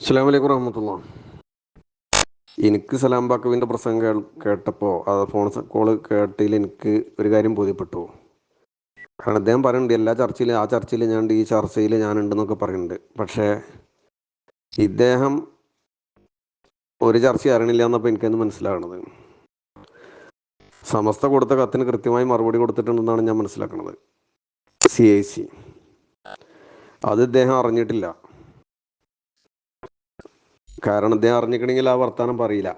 അസ്സാം വലൈക്കും വറഹമത്തുള്ള. എനിക്ക് സലാം ബാക്കവിന്റെ പ്രസംഗം കേട്ടപ്പോൾ അത് ഫോൺ കോൾ കേട്ടതിൽ എനിക്ക് ഒരു കാര്യം ബോധ്യപ്പെട്ടു. കാരണം അദ്ദേഹം പറയുന്നുണ്ട് എല്ലാ ചർച്ചയിലും ആ ചർച്ചയിൽ ഞാൻ ഈ ചർച്ചയിൽ ഞാനുണ്ടെന്നൊക്കെ പറയുന്നുണ്ട്. പക്ഷേ ഇദ്ദേഹം ഒരു ചർച്ച അറിയണില്ല എന്നപ്പോൾ എനിക്കത് മനസ്സിലാകണത്. സമസ്ത കൊടുത്ത കത്തിന് കൃത്യമായി മറുപടി കൊടുത്തിട്ടുണ്ടെന്നാണ് ഞാൻ മനസ്സിലാക്കുന്നത് സി ഐ സി. അത് ഇദ്ദേഹം അറിഞ്ഞിട്ടില്ല. കാരണം അദ്ദേഹം അറിഞ്ഞിക്കണമെങ്കിൽ ആ വർത്താനം പറയില്ല.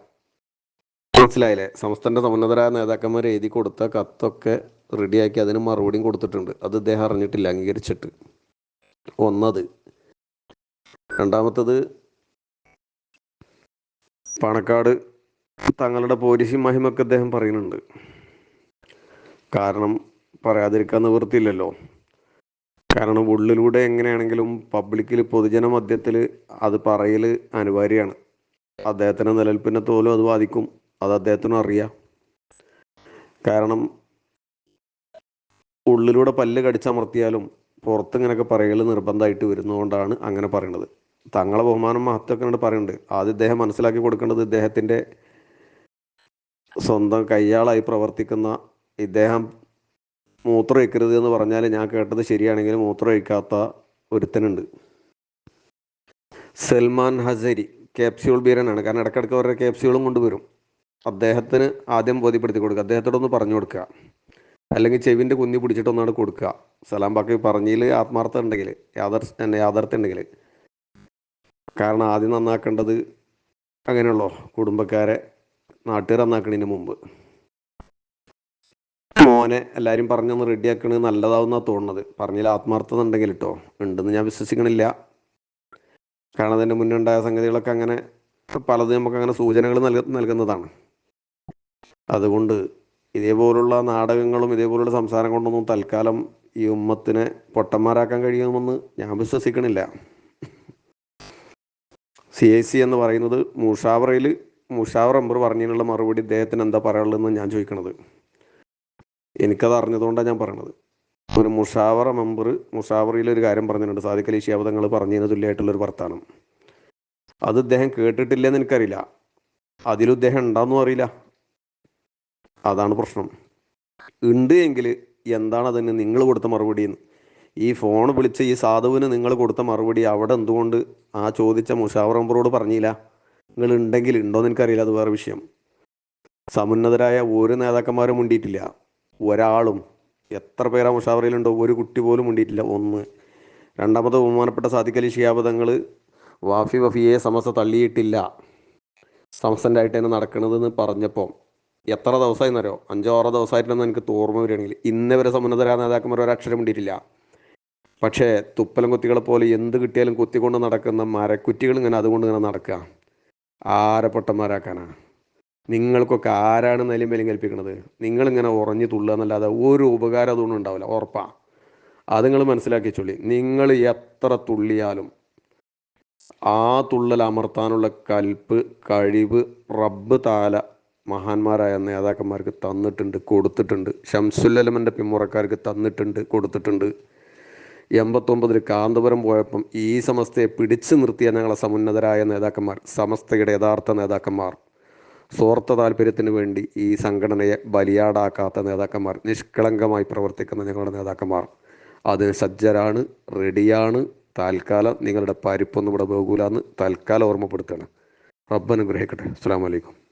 മനസ്സിലായില്ലേ? സംസ്ഥാനത്തെ സമുന്നതരായ നേതാക്കന്മാർ എഴുതി കൊടുത്ത കത്തൊക്കെ റെഡിയാക്കി അതിന് മറുപടിയും കൊടുത്തിട്ടുണ്ട്. അത് ഇദ്ദേഹം അറിഞ്ഞിട്ടില്ല അംഗീകരിച്ചിട്ട്. ഒന്നത്. രണ്ടാമത്തത് പണക്കാട് തങ്ങളുടെ പോലീസി മഹിമൊക്കെ അദ്ദേഹം പറയുന്നുണ്ട്. കാരണം പറയാതിരിക്കാൻ നിവൃത്തിയില്ലല്ലോ. കാരണം ഉള്ളിലൂടെ എങ്ങനെയാണെങ്കിലും പബ്ലിക്കിൽ പൊതുജന മധ്യത്തിൽ അത് പറയൽ അനിവാര്യമാണ്. അദ്ദേഹത്തിന്റെ നിലനിൽപ്പിനെ തോലും അത് ബാധിക്കും. അത് അദ്ദേഹത്തിനും അറിയാം. കാരണം ഉള്ളിലൂടെ പല്ല് കടിച്ചമർത്തിയാലും പുറത്ത് ഇങ്ങനെയൊക്കെ പറയൽ നിർബന്ധമായിട്ട് വരുന്നതുകൊണ്ടാണ് അങ്ങനെ പറയുന്നത് തങ്ങളെ ബഹുമാനം മഹത്വമൊക്കെ കണ്ട് പറയുന്നുണ്ട് ആദ്യം ഇദ്ദേഹം മനസ്സിലാക്കി കൊടുക്കേണ്ടത് ഇദ്ദേഹത്തിന്റെ സ്വന്തം കയ്യാളായി പ്രവർത്തിക്കുന്ന ഇദ്ദേഹം മൂത്രം ഒഴിക്കരുത് എന്ന് പറഞ്ഞാൽ ഞാൻ കേട്ടത് ശരിയാണെങ്കിൽ മൂത്രം ഒഴിക്കാത്ത ഒരുത്തനുണ്ട്. സൽമാൻ ഹസരി ക്യാപ്സ്യൂൾ ബീരനാണ് കാരണം ഇടയ്ക്കിടയ്ക്ക് അവരുടെ ക്യാപ്സ്യൂളും കൊണ്ടുവരും. അദ്ദേഹത്തിന് ആദ്യം ബോധ്യപ്പെടുത്തി കൊടുക്കുക. അദ്ദേഹത്തോടൊന്ന് പറഞ്ഞു കൊടുക്കുക. അല്ലെങ്കിൽ ചെവിന്റെ കുന്നി പിടിച്ചിട്ടൊന്നാണ് കൊടുക്കുക. സലാം ബാക്കി പറഞ്ഞതിൽ ആത്മാർത്ഥം ഉണ്ടെങ്കിൽ യാഥാർ യാഥാർത്ഥ്യം ഉണ്ടെങ്കിൽ. കാരണം ആദ്യം നന്നാക്കേണ്ടത് അങ്ങനെയുള്ളോ. കുടുംബക്കാരെ നാട്ടുകാർ നന്നാക്കണതിന് മുമ്പ്. മോനെ എല്ലാവരും പറഞ്ഞൊന്ന് റെഡിയാക്കണത് നല്ലതാവുന്നാ തോന്നുന്നത്. പറഞ്ഞതിൽ ആത്മാർത്ഥത ഉണ്ടെങ്കിൽ കേട്ടോ ഉണ്ടെന്ന് ഞാൻ വിശ്വസിക്കണില്ല. കാരണം അതിന്റെ മുന്നുണ്ടായ സംഗതികളൊക്കെ അങ്ങനെ പലതും നമുക്ക് അങ്ങനെ സൂചനകൾ നൽക നൽകുന്നതാണ്. അതുകൊണ്ട് ഇതേപോലുള്ള നാടകങ്ങളും ഇതേപോലുള്ള സംസാരം കൊണ്ടൊന്നും തൽക്കാലം ഈ ഉമ്മത്തിനെ പൊട്ടന്മാരാക്കാൻ കഴിയുമെന്ന് ഞാൻ വിശ്വസിക്കണില്ല. സി ഐ സി എന്ന് പറയുന്നത് മൂഷാവറയിൽ മുഷാവർ അമ്പർ പറഞ്ഞതിനുള്ള മറുപടി ഇദ്ദേഹത്തിന് എന്താ പറയാനുള്ളതെന്ന് ഞാൻ ചോദിക്കണത്. എനിക്കത് അറിഞ്ഞതുകൊണ്ടാണ് ഞാൻ പറയണത്. ഒരു മുഷാവറ മെമ്പർ മുഷാവറയിൽ ഒരു കാര്യം പറഞ്ഞിട്ടുണ്ട്. സാദിഖ് അലി ശിയാബദങ്ങൾ പറഞ്ഞതിന് തുല്യമായിട്ടുള്ളൊരു വർത്താനം. അത് ഇദ്ദേഹം കേട്ടിട്ടില്ലെന്ന് എനിക്കറിയില്ല. അതിലും ഇദ്ദേഹം ഉണ്ടാന്നും അറിയില്ല. അതാണ് പ്രശ്നം. ഉണ്ട് എങ്കിൽ എന്താണ് അതിന് നിങ്ങൾ കൊടുത്ത മറുപടി എന്ന്. ഈ ഫോൺ വിളിച്ച് ഈ സാധുവിന് നിങ്ങൾ കൊടുത്ത മറുപടി അവിടെ എന്തുകൊണ്ട് ആ ചോദിച്ച മുഷാവർ മെമ്പറോട് പറഞ്ഞില്ല? നിങ്ങൾ ഉണ്ടെങ്കിൽ ഉണ്ടോയെന്ന് എനിക്കറിയില്ല. അത് വേറെ വിഷയം. സമുന്നതരായ ഒരു നേതാക്കന്മാരും മുണ്ടിയിട്ടില്ല. ഒരാളും എത്ര പേരാ മുഷാവറയിലുണ്ടോ? ഒരു കുട്ടി പോലും ഉണ്ടിയിട്ടില്ല ഒന്ന്. രണ്ടാമത് ബഹുമാനപ്പെട്ട സാദിഖലി ഷിയാബദങ്ങൾ വാഫി വഫിയെ സമസ്ത തള്ളിയിട്ടില്ല. സമസ്തന്റെ തന്നെ നടക്കണതെന്ന് പറഞ്ഞപ്പോൾ എത്ര ദിവസമായി എന്നറിയോ അഞ്ചോ ആറോ ദിവസമായിട്ടൊന്നും എനിക്ക് ഓർമ്മ വരികയാണെങ്കിൽ ഇന്ന് വരെ സമുന്നതരാ നേതാക്കന്മാർ ഒരക്ഷരം ഉണ്ടിയിട്ടില്ല പക്ഷേ തുപ്പലം കുത്തികളെ പോലെ എന്ത് കിട്ടിയാലും കുത്തിക്കൊണ്ട് നടക്കുന്ന മരക്കുറ്റികൾ ഇങ്ങനെ അതുകൊണ്ട് ഇങ്ങനെ നടക്കുക. ആരെ പൊട്ടന്മാരാക്കാനാ നിങ്ങൾക്കൊക്കെ ആരാണ് നിലയും വിലയും കൽപ്പിക്കുന്നത് നിങ്ങളിങ്ങനെ ഉറഞ്ഞു തുള്ളുക എന്നല്ലാതെ ഒരു ഉപകാരം അതൊന്നും ഉണ്ടാവില്ല. ഉറപ്പാ. അത് നിങ്ങൾ മനസ്സിലാക്കി ചൊല്ലി നിങ്ങൾ എത്ര തുള്ളിയാലും ആ തുള്ളൽ അമർത്താനുള്ള കൽപ്പ് കഴിവ് റബ്ബ് താല മഹാന്മാരായ നേതാക്കന്മാർക്ക് തന്നിട്ടുണ്ട് കൊടുത്തിട്ടുണ്ട്. ഷംസുല്ലലമന്റെ പിന്മുറക്കാർക്ക് തന്നിട്ടുണ്ട് കൊടുത്തിട്ടുണ്ട്. എൺപത്തൊമ്പതിൽ കാന്തപുരം പോയപ്പം ഈ സമസ്തയെ പിടിച്ചു നിർത്തിയ ഞങ്ങളെ സമുന്നതരായ നേതാക്കന്മാർ സമസ്തയുടെ യഥാർത്ഥ നേതാക്കന്മാർ. സ്വാർത്ഥ താല്പര്യത്തിന് വേണ്ടി ഈ സംഘടനയെ ബലിയാടാക്കാത്ത നേതാക്കന്മാർ നിഷ്കളങ്കമായി പ്രവർത്തിക്കുന്ന ഞങ്ങളുടെ നേതാക്കന്മാർ. അത് സജ്ജരാണ് റെഡിയാണ്. താൽക്കാലം നിങ്ങളുടെ പരിപ്പൊന്നും ഇവിടെ പോകൂലെന്ന് തൽക്കാലം ഓർമ്മപ്പെടുത്തുകയാണ്. റബ്ബനുഗ്രഹിക്കട്ടെ അസ്സാം വലൈക്കും